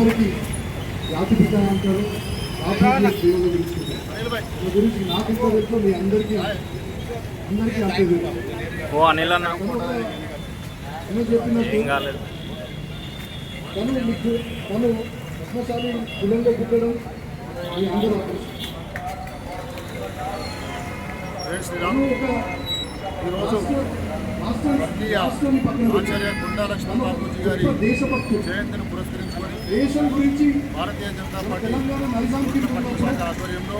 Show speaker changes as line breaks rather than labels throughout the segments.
అందరికీ జాతి పిత అంటారు జాతి గురించి నాకు ఇంకా మీ అందరికీ
ఓ అనిల్ అన్న. ఏం కాలేదు.
తను మీకు తను పద్మశాలి కులంలో పుట్టడం అందరూ పెట్టి
ఆచార్య కొండా లక్ష్మణ బాబూజీ గారి జయంతిని పురస్కరించుకొని
దేశం గురించి
భారతీయ జనతా పార్టీ ఆధ్వర్యంలో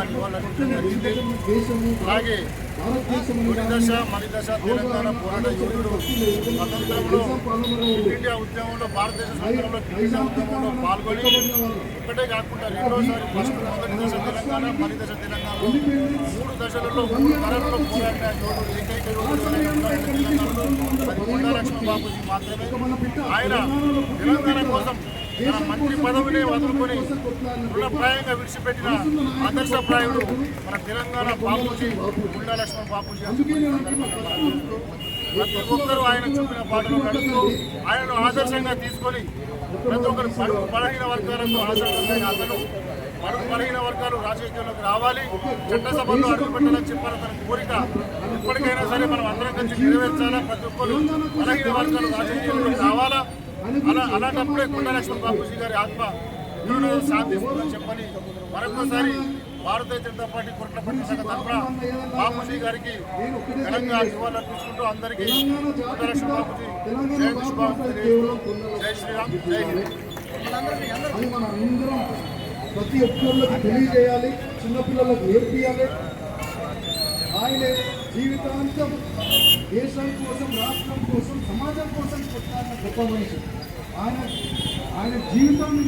దేశం
ఈరోజు జరిగింది. అలాగే
భారతదేశం
తొలి దశ మరి తెలంగాణ పోరాట యోధుడు స్వతంత్రంలో ఇండియా ఉద్యమంలో భారతదేశ స్వతంత్రంలో గిరిజన ఉద్యమంలో పాల్గొని ఒకటే కాకుండా రెండోసారి ఫస్ట్ మొదటి దశ తెలంగాణ మరి దశ తెలంగాణలో మూడు దశలలో మూడు తరాలలో పోరాడిన యోధుడు ఏకైక యోధుడు తెలంగాణలో అది కొండా బాబుజీ మాత్రమే. ఆయన తెలంగాణ కోసం తన మంత్రి పదవిని వదులుకొని రుణప్రాయంగా విడిచిపెట్టిన ఆదర్శప్రాయుడు మన తెలంగాణ బాపూజీ గుండా లక్ష్మణ్ బాపూజీ అని ప్రతి ఒక్కరూ ఆయన చూపిన పాటలు నడుస్తూ ఆయనను ఆదర్శంగా తీసుకొని ప్రతి ఒక్కరు పరుగు బలహీన వర్గాలకు ఆదర్శమైన అతను పరుగు బలహీన వర్గాలు రాజకీయాల్లోకి రావాలి. చట్టసభల్లో అడుగుపెట్టాలని చెప్పారు తన కోరిక ఇప్పటికైనా సరే మనం అందరం కలిసి నెరవేర్చాలా? ప్రతి ఒక్కరు బలహీన వర్గాలు రాజకీయాల్లోకి రావాలా? అలా అలాంటప్పుడే కొండ లక్ష్మణ్ బాబూజీ గారి ఆత్మ శాంతిస్తుందని చెప్పని మరొకసారి భారతీయ జనతా పార్టీ కుట్రపట్టి శాఖ తరఫున బాబూజీ గారికి ఘనంగా నివాళులర్పించుకుంటూ అందరికీ కొండ లక్ష్మణ్ బాబూజీ జయంతి శుభాకాంక్షలు తెలియజేస్తూ జై శ్రీరామ్ జై హింద్.
ప్రతి ఒక్కరికి తెలియజేయాలి. చిన్నపిల్లలకు నేర్పియాలి. ఆయన జీవితాంతం దేశం కోసం రాష్ట్రం కోసం సమాజం కోసం గొప్ప మనిషి ఆయన ఆయన జీవితాన్ని